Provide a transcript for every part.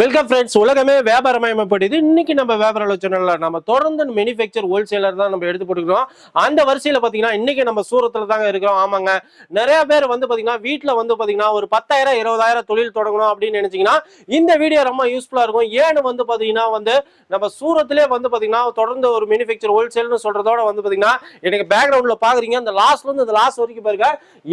Welcome friends உலகமே வியாபாரமயமாப்படுது இன்னைக்கு நம்ம வியாபார ஆலோசனையில் நம்ம தொடர்ந்து மேனுஃபேக்சர் ஹோல்சேலர் தான் நம்ம எடுத்து போட்டுக்கிறோம் அந்த வரிசையில் பார்த்தீங்கன்னா இன்னைக்கு நம்ம சூரத்தில் தாங்க இருக்கிறோம். ஆமாங்க. நிறைய பேர் வந்து பார்த்தீங்கன்னா வீட்டில் வந்து பார்த்தீங்கன்னா ஒரு பத்தாயிரம் இருபதாயிரம் தொழில் தொடங்கணும் அப்படின்னு நினைச்சீங்கன்னா இந்த வீடியோ ரொம்ப யூஸ்ஃபுல்லாக இருக்கும். ஏன்னு வந்து பார்த்தீங்கன்னா வந்து நம்ம சூரத்திலே வந்து பார்த்தீங்கன்னா தொடர்ந்து ஒரு மேனுஃபேக்சர் ஹோல்சேல்னு சொல்கிறதோட வந்து பார்த்தீங்கன்னா எனக்கு பேக்ரவுண்டில் பார்க்குறீங்க அந்த லாஸ்ட்லேருந்து அந்த லாஸ்ட் வரைக்கும் பாருங்க.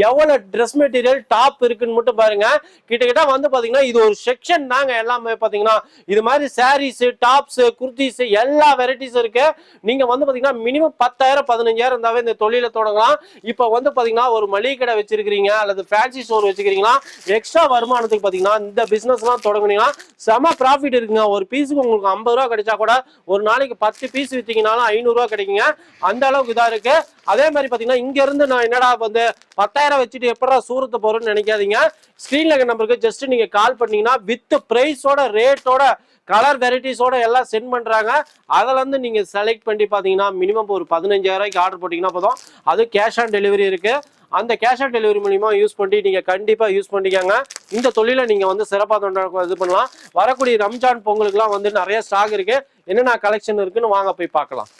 எவ்வளோ ட்ரெஸ் மெட்டீரியல் டாப் இருக்குன்னு மட்டும் பாருங்க. கிட்டத்தட்ட வந்து பார்த்தீங்கன்னா இது ஒரு செக்ஷன் தாங்க எல்லாமே. பாத்தீங்கன்னா இது மாதிரி சாரீஸ் டாப்ஸ் குர்த்திஸ் எல்லா வெரைட்டிஸ் இருக்கு. நீங்க வந்து பாத்தீங்கன்னா மினிமம் பத்தாயிரம் பதினஞ்சாயிரம் இருந்தாவே இந்த தொழிலை தொடங்கலாம். இப்போ வந்து பாத்தீங்கன்னா ஒரு மளிகை கடை வச்சிருக்கீங்க அல்லது ஃபேன்சி ஸ்டோர் வச்சிருக்கீங்களா எக்ஸ்ட்ரா வருமானத்துக்கு பாத்தீங்கன்னா இந்த பிசினஸ் எல்லாம் தொடங்குனீங்கன்னா செம ப்ராஃபிட் இருக்குங்க. ஒரு பீஸுக்கு உங்களுக்கு ஐம்பது ரூபா கிடைச்சா கூட ஒரு நாளைக்கு பத்து பீஸ் வித்தீங்கனாலும் ஐநூறுரூவா கிடைக்குங்க. அந்த அளவுக்கு இதா இருக்கு. அதே மாதிரி பாத்தீங்கன்னா இங்க இருந்து நான் என்னடா வந்து பத்தாயிரம் வச்சுட்டு எப்படா சூரத்தை போறேன்னு நினைக்காதீங்க. ஸ்க்ரீன்ல நம்பருக்கு ஜஸ்ட் நீங்க கால் பண்ணீங்கன்னா வித் பிரைஸோட ரேட்டோட கலர் வெரைட்டிஸோட எல்லாம் சென்ட் பண்ணுறாங்க அதிலேருந்து நீங்கள் செலக்ட் பண்ணி பார்த்தீங்கன்னா மினிமம் ஒரு பதினஞ்சாயிரூவாய்க்கு ஆர்டர் போட்டிங்கன்னா போதும். அது கேஷ் ஆன் டெலிவரி இருக்கு. அந்த கேஷ் ஆன் டெலிவரி மூலியமாக யூஸ் பண்ணி நீங்கள் கண்டிப்பாக யூஸ் பண்ணிக்கோங்க. இந்த தொழிலை நீங்கள் வந்து சிறப்பாக தொண்ட இது பண்ணலாம். வரக்கூடிய ரம்ஜான் பொங்கலுக்குலாம் வந்து நிறைய ஸ்டாக் இருக்குது என்னென்ன கலெக்ஷன் இருக்குன்னு வாங்க போய் பார்க்கலாம்.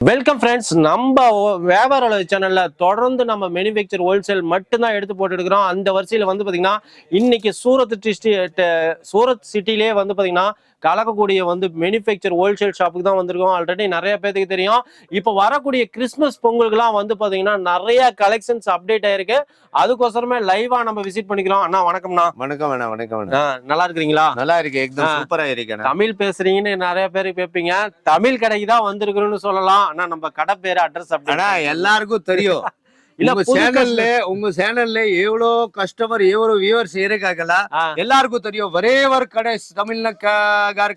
வெல்கம் ஃப்ரெண்ட்ஸ் நம்ம வியாபார வியாபார சேனல்ல தொடர்ந்து நம்ம மேனுஃபேக்சர் ஹோல்சேல் மட்டும்தான் எடுத்து போட்டுருக்கிறோம். அந்த வரிசையில் வந்து பார்த்தீங்கன்னா இன்னைக்கு சூரத் டிஸ்ட்ரி சூரத் சிட்டிலே வந்து பார்த்தீங்கன்னா கலக்கக்கூடிய வந்து மேனுஃபேக்சர் ஹோல்சேல் ஷாப்புக்கு தான் வந்திருக்கோம். ஆல்ரெடி நிறைய பேருக்கு தெரியும். இப்போ வரக்கூடிய கிறிஸ்மஸ் பொங்கலுக்குலாம் வந்து பாத்தீங்கன்னா நிறைய கலெக்ஷன்ஸ் அப்டேட் ஆயிருக்கு. அதுக்கோசரமே லைவா நம்ம விசிட் பண்ணிக்கிறோம் அண்ணா வணக்கம்ண்ணா. வணக்கம் அண்ணா வணக்கம் நல்லா இருக்கிறீங்களா? நல்லா இருக்கு. எக்தம் ஆ. சூப்பரா இருக்கு அண்ணா. தமிழ் பேசுறீங்கன்னு நிறைய பேர் கேட்பீங்க. தமிழ் கடைக்கு தான் வந்திருக்கிறோம்னு சொல்லலாம். ஆனா நம்ம கடை பேரு அட்ரஸ் அண்ணா அப்படி எல்லாருக்கும் தெரியும். இல்ல, உங்க சேனல்ல உங்க சேனல்ல எவ்வளோ கஸ்டமர் எவ்வளோ வியூவர்ஸ் இருக்காங்களா? ஆ, எல்லாருக்கும் தெரியும். ஒரே ஒரு கடை தமிழ்நாடு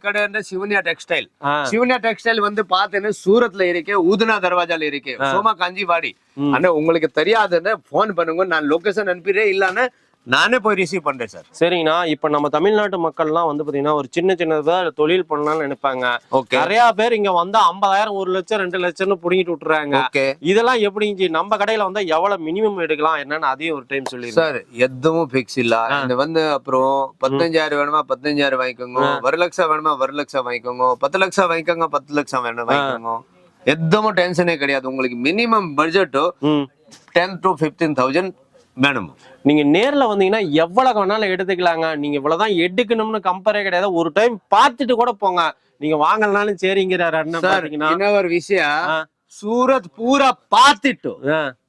கடை சிவனியா டெக்ஸ்டைல் சிவனியா டெக்ஸ்டைல் வந்து பார்த்தேன்னு சூரத்ல இருக்கு ஊதுனா தர்வாஜால இருக்கு. சோமா காஞ்சிவாடி. அண்ணா உங்களுக்கு தெரியாதுன்னு ஃபோன் பண்ணுங்க நான் லொகேஷன் அனுப்பிடுறேன். இல்லன்னா நானே போய் ரிசீவ் பண்றேன் சார் சரிங்கண்ணா. இப்ப நம்ம தமிழ்நாட்டு மக்கள்லாம் வந்து பாத்தீங்கன்னா ஒரு சின்ன சின்னதா தொழில் பண்ணலாம்னு நினைப்பாங்க. நிறைய பேர் இங்க வந்தா ஐம்பதாயிரம் ஒரு லட்சம் ரெண்டு லட்சம்னு புடிங்கிட்டு விட்டுறாங்க. இதெல்லாம் எப்படிங்க நம்ம கடையில வந்தா எவ்வளவு மினிமம் எடுக்கலாம் என்னன்னு அதையும் ஒரு டைம் சொல்லிருங்க சார் எதுவும் ஃபிக்ஸ் இல்ல. ஆ. இந்த வந்து அப்புறம் பதினஞ்சாயிரம் வேணுமா? பதினஞ்சாயிரம் வாங்கிக்கோங்க. ஒரு லட்சம் வேணுமா? ஒரு லட்சம் வாங்கிக்கோங்க. பத்து லட்சம் வாங்கிக்கோங்க. பத்து லட்சம் வேணும் வாங்கிக்கோங்க. எதுவும் டென்ஷனே கிடையாது. உங்களுக்கு மினிமம் பட்ஜெட் ம். டென் டு ஃபிஃப்டீன் தௌசண்ட் வேணும் நீங்க நேர்ல வந்தீங்கன்னா எவ்வளவு வேணாலும் எடுத்துக்கலாங்க. நீங்க இவ்வளவுதான் எடுக்கணும்னு கம்பேரே கிடையாது. ஒரு டைம் பார்த்துட்டு கூட போங்க. நீங்க வாங்கலனாலும் சரிங்கிறாரு பாத்தீங்கன்னா இன்னொரு விஷயம். சூரத் பூரா பார்த்துட்டு.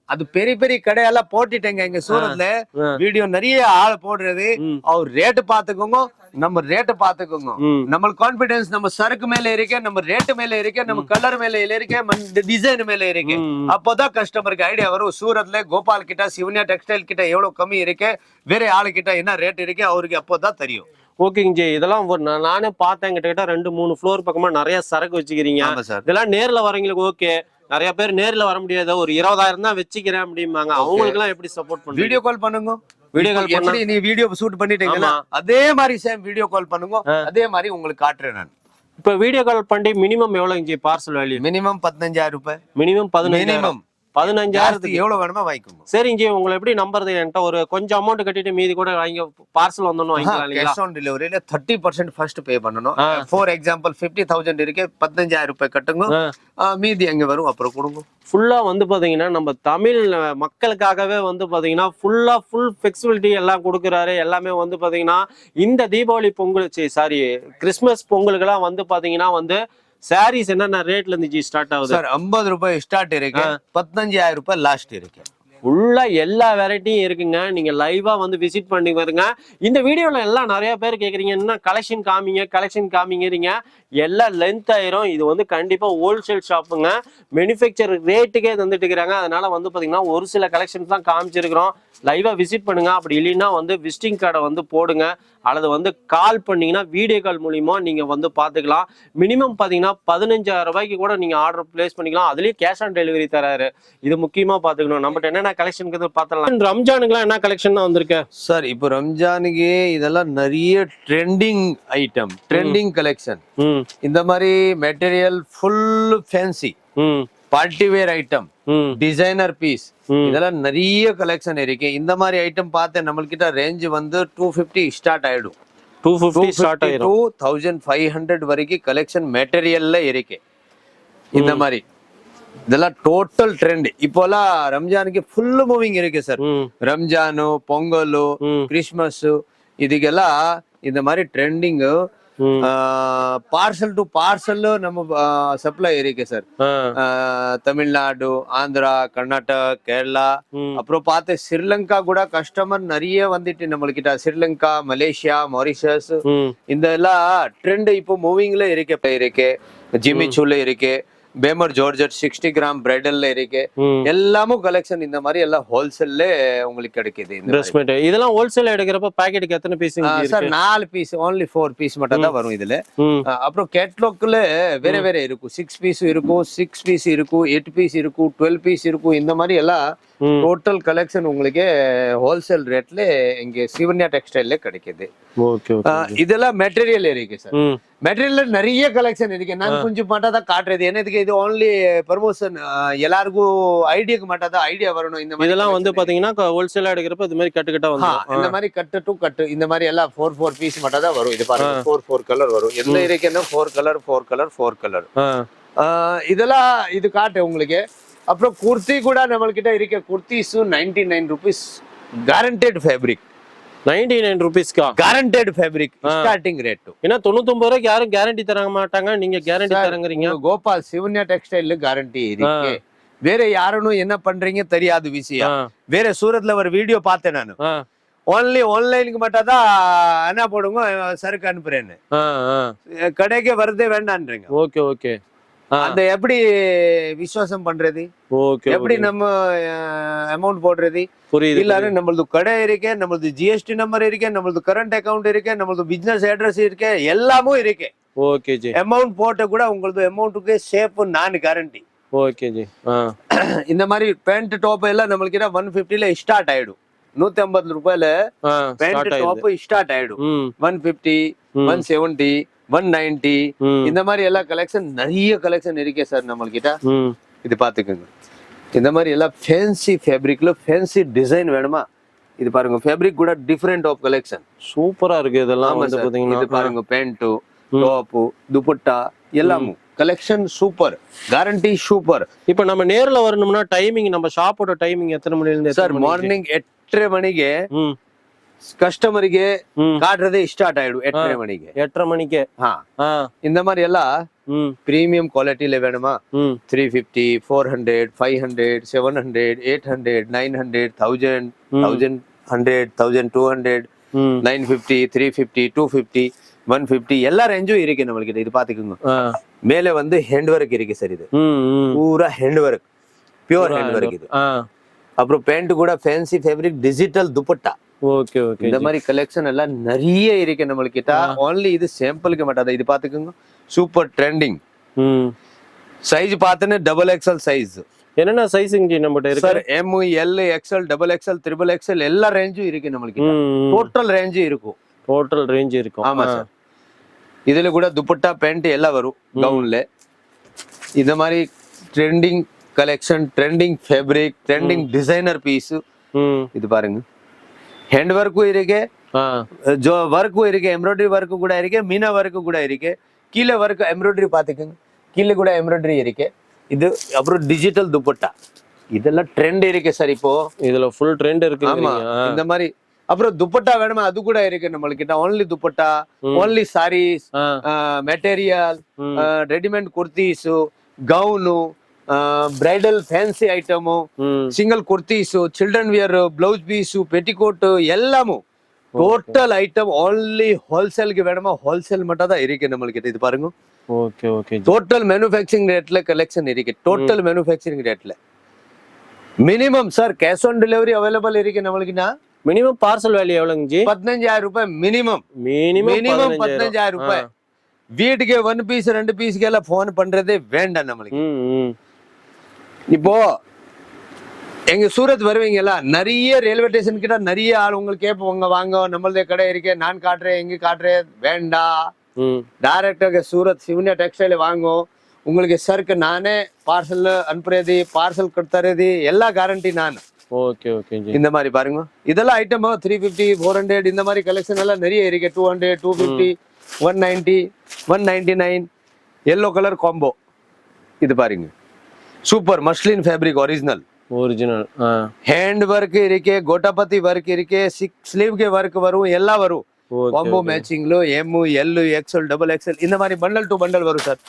அது பெரிய பெரிய கடையெல்லாம் போட்டுட்டேங்க. இங்க சூரத்ல. வீடியோ நிறைய ஆள் போடுறது. அவர் ரேட்டு பாத்துக்கோங்க நம்ம ரேட்டு பாத்துக்கோங்க ம். நம்மளுக்கு கான்பிடன்ஸ் நம்ம சரக்கு மேல இருக்கு நம்ம ரேட் மேல இருக்கு நம்ம கலர் மேல இருக்கு டிசைன் மேல இருக்கு. அப்போதான் கஸ்டமருக்கு ஐடியா வரும். சூரத்ல கோபால் கிட்ட சிவனியா டெக்ஸ்டைல் கிட்ட எவ்வளவு கம்மி இருக்கு வேற ஆளு கிட்ட என்ன ரேட் இருக்கு அவருக்கு அப்போதான் தெரியும். ஓகேங்க ஜி இதெல்லாம் ஒரு நான் பார்த்தேன் கிட்ட ரெண்டு மூணு ஃப்ளோர் பக்கமா நிறைய சரக்கு வச்சுக்கிறீங்க. இதெல்லாம் நேர்ல வரவங்களுக்கு ஓகே நிறைய பேர் நேர்ல வர முடியாது. ஒரு இருபதாயிரம் தான் வச்சுக்கிறேன் அப்படிம்பாங்க. அவங்களுக்கு எல்லாம் எப்படி சப்போர்ட் பண்ணுவீங்க? வீடியோ கால் பண்ணுங்க. Call இப்போ எப்படி நீ வீடியோ ஷூட் பண்ணிட்டீங்களா ஆமா. அதே மாதிரி சேம் வீடியோ கால் பண்ணுங்க. அதே மாதிரி உங்களுக்கு காட்டுறேன் நான். இப்ப வீடியோ கால் பண்ணி மினிமம் எவ்வளவுங்க ஜி பார்சல் வேல்யூ மினிமம் பதினஞ்சாயிரம் ரூபாய். மினிமம் பதினஞ்சாயிரம். மினிமம் பதினஞ்சாயிரத்துக்கு. எவ்வளவு வேணுமோ வாங்கிக்கோங்க. சரிங்க உங்களை எப்படி நம்புறது? என்கிட்ட ஒரு கொஞ்சம் அமௌண்ட் கட்டிட்டு மீதி கூட வாங்கி பார்சல் வந்தோன்னு வாங்கிக்கலாம் கேஷ் ஆன் டெலிவரியில தேர்ட்டி பர்சன்ட் ஃபர்ஸ்ட் பே பண்ணணும். ஃபார் எக்ஸாம்பிள் ஃபிஃப்டி தௌசண்ட் இருக்கு பதினஞ்சாயிரம் ரூபாய் கட்டுங்க. மீதி அங்க வரும் அப்புறம் கொடுங்க. ஃபுல்லா வந்து பாத்தீங்கன்னா நம்ம தமிழ் மக்களுக்காகவே வந்து பாத்தீங்கன்னா ஃபுல்லா ஃபுல் ஃபிளெக்சிபிலிட்டி எல்லாம் கொடுக்குறாரு. எல்லாமே வந்து பாத்தீங்கன்னா இந்த தீபாவளி பொங்கல் சாரி கிறிஸ்மஸ் பொங்கலுக்கெல்லாம் வந்து பாத்தீங்கன்னா வந்து சாரீஸ் என்னென்ன ரேட்ல இருந்து ஸ்டார்ட் ஆகுது? சார் ஐம்பது ரூபாய் ஸ்டார்ட் இருக்கு. பதினஞ்சாயிரம் ரூபாய் லாஸ்ட் இருக்கு. ஃபுல்லாக எல்லா வெரைட்டியும் இருக்குங்க. நீங்க லைவா வந்து விசிட் பண்ணி வருங்க இந்த வீடியோல எல்லாம் நிறைய பேர் கேட்குறீங்க என்ன கலெக்ஷன் காமிங்க கலெக்ஷன் காமிங்கிறீங்க? எல்லாம் லென்த் ஆயிரும். இது வந்து கண்டிப்பா ஹோல்சேல் ஷாப்புங்க மேனுஃபேக்சர் ரேட்டுக்கே தந்துட்டு இருக்கிறாங்க. அதனால வந்து பாத்தீங்கன்னா ஒரு சில கலெக்ஷன்ஸ் தான் காமிச்சிருக்கிறோம். லைவா விசிட் பண்ணுங்க. அப்படி இல்லைன்னா வந்து விசிட்டிங் கார்டை வந்து போடுங்க. அல்லது வந்து கால் பண்ணீங்கன்னா வீடியோ கால் மூலியமா நீங்க வந்து பாத்துக்கலாம். மினிமம் பாத்தீங்கன்னா பதினஞ்சாயிரம் ரூபாய்க்கு கூட நீங்க ஆர்டர் பிளேஸ் பண்ணிக்கலாம். அதுலயே கேஷ் ஆன் டெலிவரி தராரு. இது முக்கியமா பாத்துக்கணும். நம்மகிட்ட என்னென்ன கலெக்ஷன் பார்த்தலாம் ரம்ஜானுக்குலாம் என்ன கலெக்ஷன் வந்திருக்கு? சார் இப்போ ரம்ஜானுக்கு இதெல்லாம் நிறைய ட்ரெண்டிங் ஐட்டம் ட்ரெண்டிங் கலெக்ஷன் இந்த மாதிரி material full fancy party wear item designer piece. இதெல்லாம் நிறைய கலெக்ஷன் இருக்கு. இந்த மாதிரி ஐட்டம் பார்த்து நம்மள்கிட்ட ரேஞ்ச் வந்து டூ ஃபிஃப்டி ஸ்டார்ட் ஆயிடும். டூ ஃபிஃப்டி ஸ்டார்ட் ஆயிரும். டூ தௌசண்ட் ஃபைவ் ஹண்ட்ரட் வரைக்கும் கலெக்ஷன் மெட்டீரியல்ல இருக்கு. இந்த மாதிரி. இதெல்லாம் டோட்டல் ட்ரெண்ட் இப்போலாம் ரம்ஜானுக்கு ஃபுல் மூவிங் இருக்கு சார் ரம்ஜானு பொங்கலு கிறிஸ்மஸ் இதுக்கெல்லாம் இந்த மாதிரி ட்ரெண்டிங்கு பார்சல் டு பார்சல் நம்ம சப்ளை இருக்கு சார் தமிழ்நாடு ஆந்திரா கர்நாடகா கேரளா அப்புறம் பார்த்து ஸ்ரீலங்கா கூட கஸ்டமர் நிறைய வந்துட்டு நம்மளுக்கிட்ட ஸ்ரீலங்கா மலேசியா மாரிஷஸ் இந்த எல்லாம் ட்ரெண்ட் இப்போ மூவிங்ல இருக்கு இருக்கு. ஜிமிச்சூல இருக்கு. பேமர் ஜார்ஜட் சிக்ஸ்டி கிராம் பிரைடல்ல இருக்கு. எல்லாமும் கலெக்ஷன் இந்த மாதிரி எல்லாம் ஹோல்சேல்ல உங்களுக்கு கிடைக்குது ட்ரெஸ் மெட்டீரியல் இதெல்லாம் ஹோல்சேல் எடுக்கிறப்ப பாக்கெட்டுக்கு எத்தனை பீஸ் சார் நாலு பீஸ் only ஃபோர் பீஸ் மட்டும் தான் வரும் இதுல. அப்புறம் கேட்லாக்ல வேற வேற இருக்கும். சிக்ஸ் பீஸ் இருக்கும் சிக்ஸ் பீஸ் இருக்கும் எயிட் பீஸ் இருக்கும் டுவெல் பீஸ் இருக்கும். இந்த மாதிரி எல்லாம் டோட்டல் கலெக்ஷன் உங்களுக்கு ஹோல்சேல் ரேட்ல இங்க சிவன்யா டெக்ஸ்டைல்ல கிடைக்குது. இதெல்லாம் மெட்டீரியல் இருக்கு சார் மெட்டீரியல் நிறைய கலெக்ஷன் இருக்கு. நான் கொஞ்சம் மட்டும் தான் காட்டுறது. என்னதுக்கு இது ஓன்லி ப்ரமோஷன் எல்லாருக்கும் ஐடியாக்கு மட்டும் தான் ஐடியா வரணும் இந்த மாதிரி இதெல்லாம் வந்து. பாத்தீங்கன்னா ஹோல்சேலா எடுக்கிறப்ப இது மாதிரி கட்டு கட்டா வந்து இந்த மாதிரி கட்டு டு கட்டு. இந்த மாதிரி எல்லாம் ஃபோர் ஃபோர் பீஸ் மட்டும் தான் வரும். இது பாருங்க ஃபோர் ஃபோர் கலர் வரும். எந்த இருக்குன்னா four colour four colour four colour ஆ. இதெல்லாம் இது காட்டு உங்களுக்கு. அப்புறம் குர்த்தி கூட நம்மள்கிட்ட இருக்க. குர்த்திஸும் ninety nine rupees guaranteed fabric ninety nine ருபீஸ்க்கா guaranteed fabric starting rate ஏன்னா தொண்ணூத்தொன்பது ரூபாய்க்கு யாரும் கேரண்டி தர மாட்டாங்க. நீங்க கேரண்டி தரங்குறீங்க. கோபால் சிவன்யா டெக்ஸ்டைல் கேரண்டி இருக்கு. வேற யாரும் என்ன பண்றீங்க தெரியாது விஷயம் வேற சூரத்ல ஒரு வீடியோ பார்த்தேன் நான். ஆ. ஓன்லி ஆன்லைனுக்கு மட்டும் தான் என்ன போடுங்க சரக்கு அனுப்புறேன்னு. கடைக்கு வரதே வேண்டான்றீங்க. Okay okay. அந்த எப்படி விசுவாசம் பண்றது? எப்படி நம்ம அமௌண்ட் போடுறது? புரியுது இல்லாரு நம்மளது கடை இருக்கு நம்மளது ஜிஎஸ்டி நம்பர் இருக்கு நம்மளது கரண்ட் அக்கவுண்ட் இருக்கு நம்மளது பிசினஸ் அட்ரஸ் இருக்கு எல்லாமும் இருக்கு. Okay G. அமௌண்ட் போட்ட கூட உங்களது அமௌண்ட்டுக்கு சேஃப் நான் கேரண்டி ஓகே ஜி. இந்த மாதிரி பேண்ட் டாப் எல்லாம் நம்மளுக்கு ஒன் பிப்டில ஸ்டார்ட் ஆயிடும். நூத்தி ஐம்பது ரூபாயில பேண்ட் டாப் ஸ்டார்ட் ஆயிடும். One fifty. One seventy one ninety இந்த மாதிரி எல்லா கலெக்ஷன் நிறைய கலெக்ஷன் இருக்கே சார் நம்மள்கிட்ட. இது பாத்துக்கோங்க இந்த மாதிரி எல்லாம் ஃபேன்சி ஃபேப்ரிக்ல ஃபேன்சி டிசைன் வேணுமா? இது பாருங்க ஃபேப்ரிக் கூட டிஃப்ரெண்ட் ஆஃப் கலெக்ஷன் சூப்பரா இருக்கு இதெல்லாம் இது பாருங்க பேண்ட்டு டாப்பு துப்பட்டா எல்லாமும். கலெக்ஷன் சூப்பர் கேரண்டி சூப்பர் இப்போ நம்ம நேர்ல வரணும்னா டைமிங் நம்ம ஷாப்போட டைமிங் எத்தனை மணில இருந்து சார் மார்னிங் எட்டரை மணிக்கு ಕಸ್ಟಮರ್ಗೆ ಗಾಡ್ರೆದಿ ಸ್ಟಾರ್ಟ ಆಯ್ಡು 8 8 ಮಣಿಗೆ. 8 8 8 8 8 8 8 8 8 8 8 8 8 8 8 8 8 8 8 8 hundred thousand 8 hundred 8 8 8 8 8 8 8 8 8 8 8 8 8 8 8 8 8 8 8 8 8 8 8 8 8 hand work 8 8 8 8 8 8 8 8 8 8 8 okay okay இந்த மாதிரி கலெக்ஷன் எல்லாம் நிறைய இருக்கு நம்மளுக்கு. கிட்ட ஓன்லி இது சாம்பிளுக்கு மாட்டாத. இது பாத்துக்கோங்க சூப்பர் ட்ரெண்டிங் ம். சைஸ் பார்த்தேன்னு டபுள் எக்ஸ்எல் சைஸ் என்னென்ன சைஸிங் ஜி நம்மகிட்ட இருக்கு? Sir M L XL double XL triple XL எல்லா ரேஞ்சும் இருக்கு நம்மளுக்கு. டோட்டல் ரேஞ்சும் இருக்கும். டோட்டல் ரேஞ்ச் இருக்கும். ஆமா. சார் இதுல கூட துப்பட்டா பேண்ட் எல்லாம் வரும் கவுன்ல இந்த மாதிரி trending collection trending fabric trending designer piece இது பாருங்க. ஹேண்ட் ஒர்க்கும் இருக்கு ஆ ஜோ ஒர்க்கும் இருக்கு எம்ப்ராய்டரி ஒர்க்கு கூட இருக்கு மீனா ஒர்க்கு கூட இருக்கு கீழே ஒர்க் எம்ப்ராய்டரி பாத்துக்கோங்க கீழே கூட எம்ப்ராய்டரி இருக்கு இது அப்புறம் டிஜிட்டல் துப்பட்டா இதெல்லாம் ட்ரெண்ட் இருக்கு சார் இப்போ இதுல ஃபுல் ட்ரெண்ட் இருக்கு ஆமா இந்த மாதிரி அப்புறம் துப்பட்டா வேணுமா அது கூட இருக்கு நம்மளுக்கிட்ட ஓன்லி துப்பட்டா ஓன்லி சாரீஸ் ஆ மெட்டீரியல் ம். Readymade kurtis gown bridal fancy item ம் single kurtis children wear blouse piece petticoat ಎಲ್ಲಮு total item only ஹோல்சேலுக்கு வேணுமா ஹோல்சேல் மட்டும் தான் இருக்கு நம்மளுக்கு இது பாருங்க okay okay ji total manufacturing ரேட்ல கலெக்ஷன் இருக்கு டோட்டல் மேனுஃபேக்சரிங் ரேட்ல minimum sir cash on delivery available இருக்கு நம்மளுக்குன்னா மினிமம் பார்சல் வேல்யூ எவ்வளவுங்க ஜி பதினஞ்சாயிரம் ரூபாய் மினிமம் மினிமம் மினிமம் பதினஞ்சாயிரம் ரூபாய் வீட்டுக்கு ஒன் பீஸ் ரெண்டு பீஸ்க்கு எல்லாம் போன் பண்றதே வேண்டாம் நம்மளுக்கு ம் ம் இப்போ எங்க சூரத் வருவீங்கல்ல நிறைய ரயில்வே ஸ்டேஷன் கிட்ட நிறைய ஆள் உங்களுக்கு கேட்போங்க வாங்க நம்மளதே கடை இருக்கே நான் காட்டுறேன் எங்க காட்டுறேன். வேண்டாம். ம். டைரக்டாக சூரத் சிவன்யா டெக்ஸ்டைல் வாங்கும் உங்களுக்கு சருக்கு நானே பார்சல் அனுப்புறது பார்சல் கொடுத்துறது எல்லா கேரண்டி நான். ஓகே ஓகே இந்த மாதிரி பாருங்க. இதெல்லாம் item three fifty four hundred இந்த மாதிரி கலெக்ஷன் எல்லாம் நிறைய இருக்கு. Two hundred two fifty one ninety one ninety nine yellow colour combo இது பாருங்க. Super muslin fabric original original hand work இருக்கு கோட்டாபத்தி ஒர்க் இருக்கு சிக் ஸ்லீவ் கே ஒர்க் வரும் எல்லாம் வரும். Combo மேட்சிங்ல M L XL double XL இந்த மாதிரி பண்டல் டு பண்டல் வரும் சார்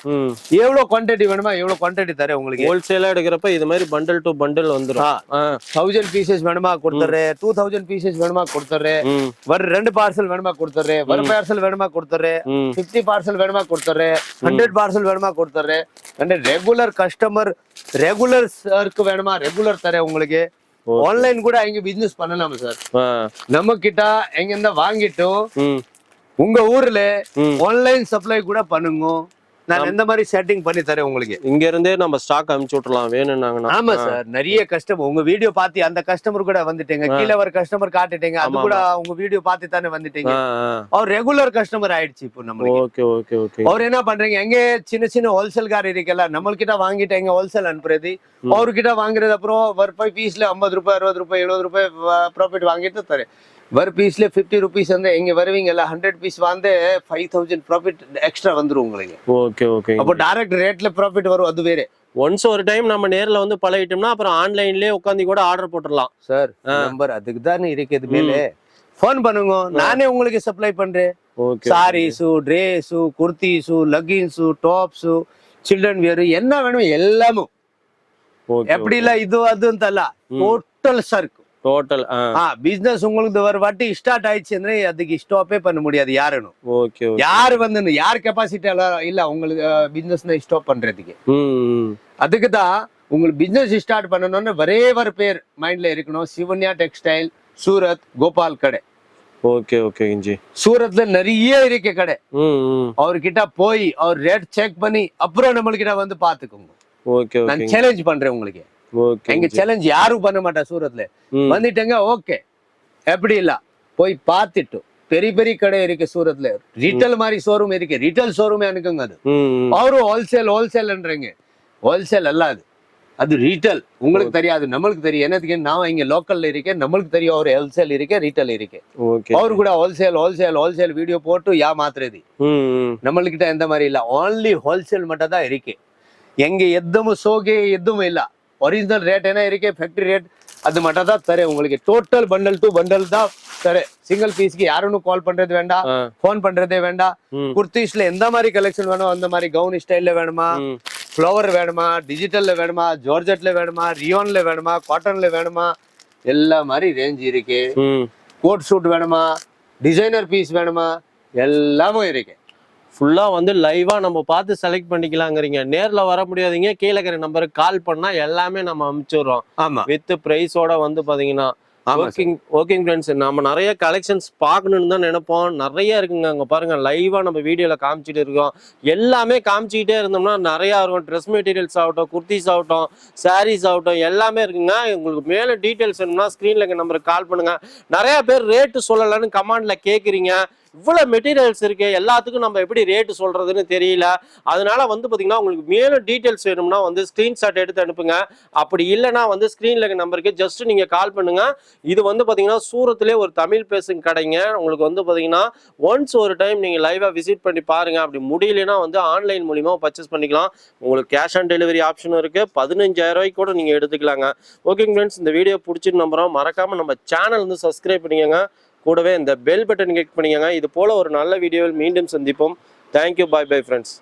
எவ்வளவு குவான்டிட்டி வேணுமா எவ்வளவு குவான்டிட்டி தரேன் உங்களுக்கு. ஹோல்சேலா எடுக்கிறப்ப இது மாதிரி பண்டல் டு பண்டல் வந்துரும். தௌசண்ட் பீசஸ் வேணுமா கொடுத்துறேன். டூ தௌசண்ட் பீசஸ் வேணுமா கொடுத்துறேன். வர ரெண்டு பார்சல் வேணுமா கொடுத்துறேன். ஒரு பார்சல் வேணுமா கொடுத்துறேன். ம். ஃபிஃப்டி பார்சல் வேணுமா கொடுத்துறேன். ஹண்ட்ரட் பார்சல் வேணுமா கொடுத்துறேன். ரெகுலர் கஸ்டமர் ரெகுலர் சர்க்கு வேணுமா? ரெகுலர் தரேன் உங்களுக்கு. ஆன்லைன் கூட இங்க பிசினஸ் பண்ணலாம் சார் நம்ம கிட்ட எங்க இருந்தா வாங்கிட்டு ம். உங்க ஊர்ல ஆன்லைன் சப்ளை கூட பண்ணுங்க. நான் எந்த மாதிரி செட்டிங் பண்ணி தரேன் உங்களுக்கு? இங்க இருந்தே நம்ம ஸ்டாக் அனுப்பிச்சு விட்டுறலாம் வேணும்னாங்கன்னா. ஆமா சார் நிறைய கஸ்டமர் உங்க வீடியோ பார்த்து அந்த கஸ்டமர் கூட வந்துட்டீங்க கீழே ஒரு கஸ்டமர் காட்டிட்டீங்க அது கூட உங்க வீடியோ பார்த்து தானே வந்துட்டீங்க. அவர் ரெகுலர் கஸ்டமர் ஆயிடுச்சு இப்போ நம்மளுக்கு. Okay okay okay. அவர் என்ன பண்றீங்க எங்க சின்ன சின்ன ஹோல்சேல் கார் இருக்கல நம்மள்கிட்ட வாங்கிட்டு எங்க ஹோல்சேல் அனுப்புறது? அவர்கிட்ட வாங்குறது அப்புறம் ஒரு பீஸ்ல ஐம்பது ரூபாய் அறுபது ரூபாய் எழுபது ரூபாய் ப்ராஃபிட் வாங்கிட்டு தரேன். ஒரு பீஸ்ல ஃபிஃப்டி ருபீஸ் வந்து எங்க வருவீங்கல்ல ஹண்ட்ரட் பீஸ் வந்து ஃபைவ் தௌசண்ட் ப்ராஃபிட் எக்ஸ்ட்ரா வந்துரும் உங்களுக்கு. ஓகே ஓகே அப்போ டைரக்ட் ரேட்ல ப்ராஃபிட் வரும் அது வேற. ஒன்ஸ் ஒரு டைம் நம்ம நேர்ல வந்து பழகிட்டோம்னா அப்புறம் ஆன்லைன்லயே உட்காந்து கூட ஆர்டர் போட்டுடலாம். சார் நம்பர் அதுக்கு தானே இருக்குது மேலே. ஃபோன் பண்ணுங்க நானே உங்களுக்கு சப்ளை பண்றேன். Sarees dress kurtis leggings tops children wear என்ன வேணும் எல்லாமும். எப்படி இல்ல இது அதுவும் தಲ್ಲ டோட்டல் சர்க்கு டோட்டல் ஆ ஆ பிசினஸ் உங்களுக்கு ஒரு வாட்டி ஸ்டார்ட் ஆயிடுச்சு ಅಂದ್ರೆ அதுக்கு ஸ்டாப்பே பண்ண முடியாது யாரும் ஓகே ஓகே யார் வந்து யார் கெப்பாசிட்டி இல்ல உங்களுக்கு பிசினஸ் ஸ்டாப் பண்றதுக்கு ம் அதுக்கு தான் உங்களுக்கு பிசினஸ் ஸ்டார்ட் பண்ணணும்னு ஒரே ஒரு பேர் மைண்ட்ல இருக்கணும் சிவன்யா டெக்ஸ்டைல் சூரத் கோபால் கடை ஓகே ஓகே இஞ்சி சூரத்ல நிறைய இருக்கு கடை ம் ம் அவர்கிட்ட போய் அவர் ரேட் செக் பண்ணி அப்புறம் நம்மள்கிட்ட வந்து பாத்துக்கோங்க ஓகே நான் ஓகே சேலஞ்ச் பண்றேன் உங்களுக்கு ஓகே எங்க சேலஞ்ச் யாரும் பண்ண மாட்டா சூரத்ல. வந்துட்டேங்க ஓகே. எப்படி இல்ல? போய் பார்த்துட்டு. பெரிய பெரிய கடை இருக்கு சூரத்ல. ரீட்டைல் மாதிரி ஷோரூம் இருக்கு. ரீட்டைல் ஷோரூமே அனுக்குங்க அது. அவரும் ஹோல்சேல் ஹோல்சேல்ன்றீங்க ஹோல்சேல் அல்ல அது. அது ரீட்டைல் உங்களுக்கு தெரியாது நம்மளுக்கு தெரியும். என்னதுக்கு? நான் இங்க லோக்கல்ல இருக்கேன். நம்மளுக்கு தெரியும் அவர் ஹோல்சேல் இருக்கு ரீட்டைல் இருக்கு. ஓகே. அவரு கூட ஹோல்சேல் ஹோல்சேல் ஹோல்சேல் வீடியோ போட்டு யா மாத்துறது. நம்மள்கிட்ட எந்த மாதிரி இல்ல. ஓன்லி ஹோல்சேல் மட்டும் தான் இருக்கு. எங்க எதுவும் சோகே எதுவும் இல்ல. ஒரிஜினல் ரேட் என்ன இருக்கு? ஃபேக்டரி ரேட் அது மட்டும் தான் தரேன் உங்களுக்கு. டோட்டல் பண்டல் டு பண்டல் தான் தரேன். சிங்கிள் பீஸ்க்கு யாரும் கால் பண்றது வேண்டாம். ஃபோன் பண்றதே வேண்டாம். குர்த்திஸ்ல எந்த மாதிரி கலெக்ஷன் வேணும் அந்த மாதிரி கவுன் ஸ்டைல்ல வேணுமா? ஃப்ளவர் வேணுமா? டிஜிட்டல்ல வேணுமா? ஜார்ஜெட்ல வேணுமா? ரியோன்ல வேணுமா? காட்டன்ல வேணுமா? எல்லா மாதிரி ரேஞ்ச் இருக்கு. கோட் சூட் வேணுமா? டிசைனர் பீஸ் வேணுமா? எல்லாமும் இருக்கு. ஃபுல்லா வந்து லைவா நம்ம பார்த்து செலக்ட் பண்ணிக்கலாங்கிறீங்க. நேர்ல வர முடியாதீங்க. கீழே இருக்கிற நம்பருக்கு கால் பண்ணா எல்லாமே நம்ம அனுப்பிச்சிடுறோம் ஆமா. வித் பிரைஸோட வந்து பாத்தீங்கன்னா ஆமா ஓகேங் ஃப்ரெண்ட்ஸ் நம்ம நிறைய கலெக்ஷன்ஸ் பார்க்கணும்னு தான் நினைப்போம். நிறைய இருக்குங்க அங்க பாருங்க. லைவா நம்ம வீடியோல காமிச்சிட்டு இருக்கோம். எல்லாமே காமிச்சிக்கிட்டே இருந்தோம்னா நிறைய இருக்கும். ட்ரெஸ் மெட்டீரியல்ஸ் ஆகட்டும் குர்த்திஸ் ஆகட்டும் சாரீஸ் ஆகட்டும் எல்லாமே இருக்குங்க. உங்களுக்கு மேல டீட்டெயில்ஸ் வேணும்னா ஸ்க்ரீன்ல இருக்க நம்பருக்கு கால் பண்ணுங்க. நிறைய பேர் ரேட்டு சொல்லலன்னு கமெண்ட்ல கேக்குறீங்க. இவ்வளோ மெட்டீரியல்ஸ் இருக்குது எல்லாத்துக்கும் நம்ம எப்படி ரேட்டு சொல்கிறதுன்னு தெரியல. அதனால வந்து பார்த்திங்கன்னா உங்களுக்கு மேலும் டீட்டெயில்ஸ் வேணும்னா வந்து ஸ்க்ரீன்ஷாட் எடுத்து அனுப்புங்க. அப்படி இல்லைன்னா வந்து ஸ்க்ரீனில் இருக்க நம்பருக்கு ஜஸ்ட் நீங்கள் கால் பண்ணுங்கள் இது வந்து பார்த்திங்கன்னா சூரத்துலேயே ஒரு தமிழ் பேசும் கடைங்க. உங்களுக்கு வந்து பார்த்திங்கன்னா ஒன்ஸ் ஒரு டைம் நீங்கள் லைவாக விசிட் பண்ணி பாருங்கள் அப்படி முடியலனா வந்து ஆன்லைன் மூலிமா பர்ச்சேஸ் பண்ணிக்கலாம். உங்களுக்கு கேஷ் ஆன் டெலிவரி ஆப்ஷனும் இருக்குது பதினஞ்சாயிரம் ரூபாய்க்கு கூட நீங்கள் எடுத்துக்கலாங்க. ஓகேங்க ஃப்ரெண்ட்ஸ் இந்த வீடியோ பிடிச்சிட்டு நம்புகிறோம் மறக்காமல் நம்ம சேனல் வந்து சப்ஸ்கிரைப் பண்ணிக்கோங்க. கூடவே இந்த பெல் பட்டன் கிளிக் பண்ணிக்கோங்க. இது போல ஒரு நல்ல வீடியோவில் மீண்டும் சந்திப்போம். Thank you bye bye friends